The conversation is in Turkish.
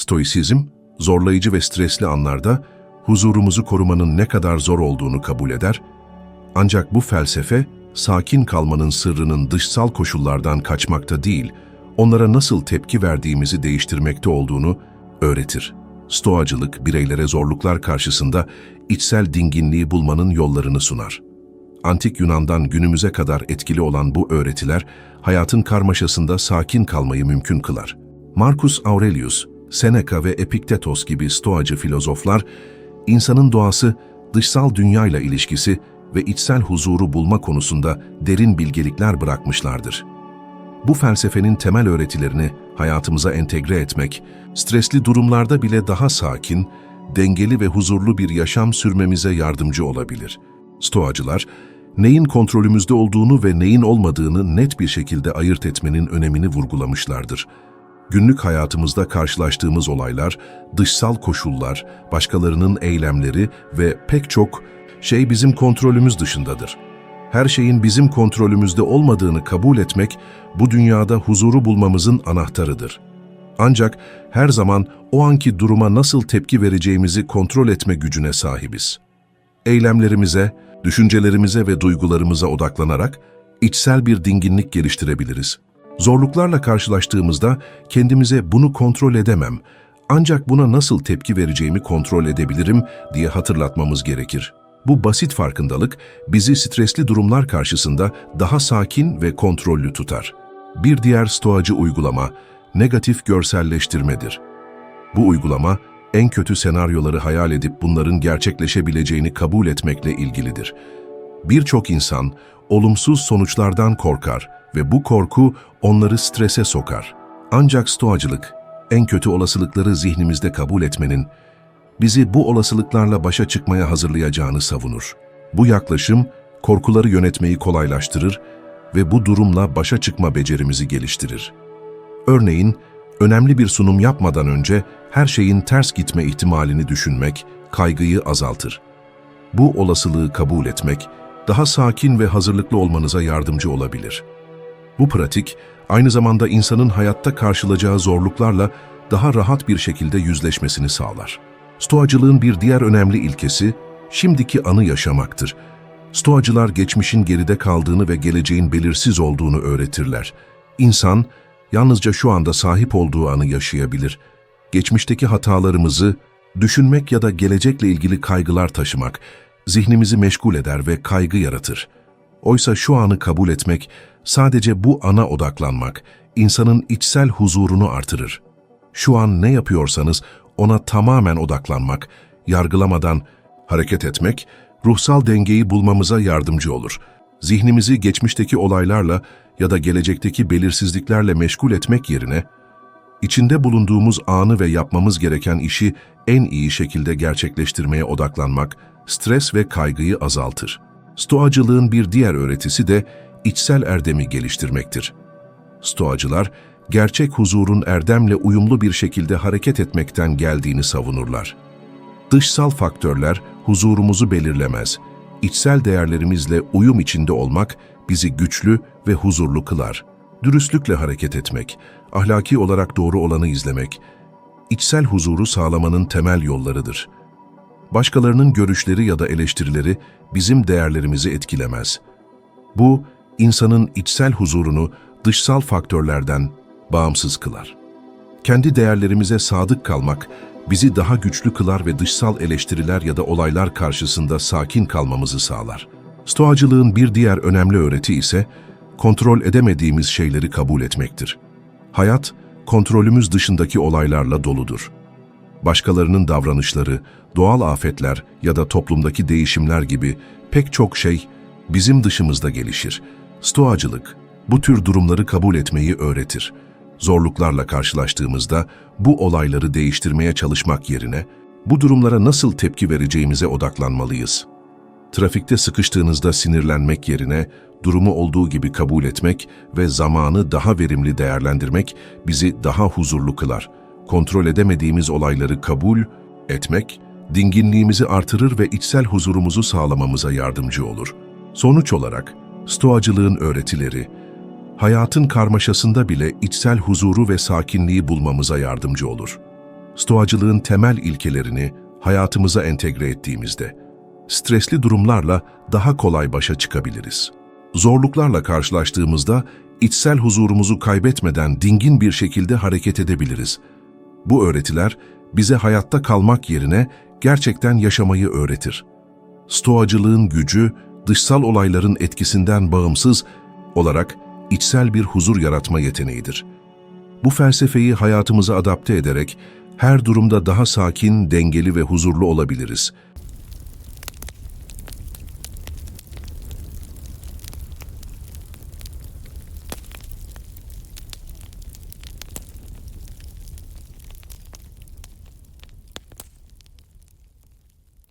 Stoisizm, zorlayıcı ve stresli anlarda huzurumuzu korumanın ne kadar zor olduğunu kabul eder, ancak bu felsefe, sakin kalmanın sırrının dışsal koşullardan kaçmakta değil, onlara nasıl tepki verdiğimizi değiştirmekte olduğunu öğretir. Stoacılık, bireylere zorluklar karşısında içsel dinginliği bulmanın yollarını sunar. Antik Yunan'dan günümüze kadar etkili olan bu öğretiler, hayatın karmaşasında sakin kalmayı mümkün kılar. Marcus Aurelius, Seneca ve Epiktetos gibi stoacı filozoflar, insanın doğası, dışsal dünyayla ilişkisi ve içsel huzuru bulma konusunda derin bilgelikler bırakmışlardır. Bu felsefenin temel öğretilerini hayatımıza entegre etmek, stresli durumlarda bile daha sakin, dengeli ve huzurlu bir yaşam sürmemize yardımcı olabilir. Stoacılar, neyin kontrolümüzde olduğunu ve neyin olmadığını net bir şekilde ayırt etmenin önemini vurgulamışlardır. Günlük hayatımızda karşılaştığımız olaylar, dışsal koşullar, başkalarının eylemleri ve pek çok şey bizim kontrolümüz dışındadır. Her şeyin bizim kontrolümüzde olmadığını kabul etmek, bu dünyada huzuru bulmamızın anahtarıdır. Ancak her zaman o anki duruma nasıl tepki vereceğimizi kontrol etme gücüne sahibiz. Eylemlerimize, düşüncelerimize ve duygularımıza odaklanarak içsel bir dinginlik geliştirebiliriz. Zorluklarla karşılaştığımızda kendimize bunu kontrol edemem, ancak buna nasıl tepki vereceğimi kontrol edebilirim diye hatırlatmamız gerekir. Bu basit farkındalık bizi stresli durumlar karşısında daha sakin ve kontrollü tutar. Bir diğer stoacı uygulama, negatif görselleştirmedir. Bu uygulama, en kötü senaryoları hayal edip bunların gerçekleşebileceğini kabul etmekle ilgilidir. Birçok insan olumsuz sonuçlardan korkar ve bu korku onları strese sokar. Ancak stoacılık, en kötü olasılıkları zihnimizde kabul etmenin, bizi bu olasılıklarla başa çıkmaya hazırlayacağını savunur. Bu yaklaşım, korkuları yönetmeyi kolaylaştırır ve bu durumla başa çıkma becerimizi geliştirir. Örneğin, önemli bir sunum yapmadan önce her şeyin ters gitme ihtimalini düşünmek, kaygıyı azaltır. Bu olasılığı kabul etmek, daha sakin ve hazırlıklı olmanıza yardımcı olabilir. Bu pratik, aynı zamanda insanın hayatta karşılayacağı zorluklarla daha rahat bir şekilde yüzleşmesini sağlar. Stoacılığın bir diğer önemli ilkesi, şimdiki anı yaşamaktır. Stoacılar geçmişin geride kaldığını ve geleceğin belirsiz olduğunu öğretirler. İnsan, yalnızca şu anda sahip olduğu anı yaşayabilir. Geçmişteki hatalarımızı, düşünmek ya da gelecekle ilgili kaygılar taşımak, zihnimizi meşgul eder ve kaygı yaratır. Oysa şu anı kabul etmek, sadece bu ana odaklanmak, insanın içsel huzurunu artırır. Şu an ne yapıyorsanız ona tamamen odaklanmak, yargılamadan hareket etmek, ruhsal dengeyi bulmamıza yardımcı olur. Zihnimizi geçmişteki olaylarla ya da gelecekteki belirsizliklerle meşgul etmek yerine, içinde bulunduğumuz anı ve yapmamız gereken işi en iyi şekilde gerçekleştirmeye odaklanmak, stres ve kaygıyı azaltır. Stoacılığın bir diğer öğretisi de içsel erdemi geliştirmektir. Stoacılar, gerçek huzurun erdemle uyumlu bir şekilde hareket etmekten geldiğini savunurlar. Dışsal faktörler huzurumuzu belirlemez. İçsel değerlerimizle uyum içinde olmak bizi güçlü ve huzurlu kılar. Dürüstlükle hareket etmek, ahlaki olarak doğru olanı izlemek, içsel huzuru sağlamanın temel yollarıdır. Başkalarının görüşleri ya da eleştirileri bizim değerlerimizi etkilemez. Bu, insanın içsel huzurunu dışsal faktörlerden bağımsız kılar. Kendi değerlerimize sadık kalmak bizi daha güçlü kılar ve dışsal eleştiriler ya da olaylar karşısında sakin kalmamızı sağlar. Stoacılığın bir diğer önemli öğreti ise kontrol edemediğimiz şeyleri kabul etmektir. Hayat, kontrolümüz dışındaki olaylarla doludur. Başkalarının davranışları, doğal afetler ya da toplumdaki değişimler gibi pek çok şey bizim dışımızda gelişir. Stoacılık, bu tür durumları kabul etmeyi öğretir zorluklarla karşılaştığımızda bu olayları değiştirmeye çalışmak yerine bu durumlara nasıl tepki vereceğimize odaklanmalıyız. Trafikte sıkıştığınızda sinirlenmek yerine durumu olduğu gibi kabul etmek ve zamanı daha verimli değerlendirmek bizi daha huzurlu kılar. Kontrol edemediğimiz olayları kabul etmek, dinginliğimizi artırır ve içsel huzurumuzu sağlamamıza yardımcı olur. Sonuç olarak, Stoacılığın öğretileri, hayatın karmaşasında bile içsel huzuru ve sakinliği bulmamıza yardımcı olur. Stoacılığın temel ilkelerini hayatımıza entegre ettiğimizde, stresli durumlarla daha kolay başa çıkabiliriz. Zorluklarla karşılaştığımızda içsel huzurumuzu kaybetmeden dingin bir şekilde hareket edebiliriz. Bu öğretiler bize hayatta kalmak yerine gerçekten yaşamayı öğretir. Stoacılığın gücü, dışsal olayların etkisinden bağımsız olarak içsel bir huzur yaratma yeteneğidir. Bu felsefeyi hayatımıza adapte ederek her durumda daha sakin, dengeli ve huzurlu olabiliriz.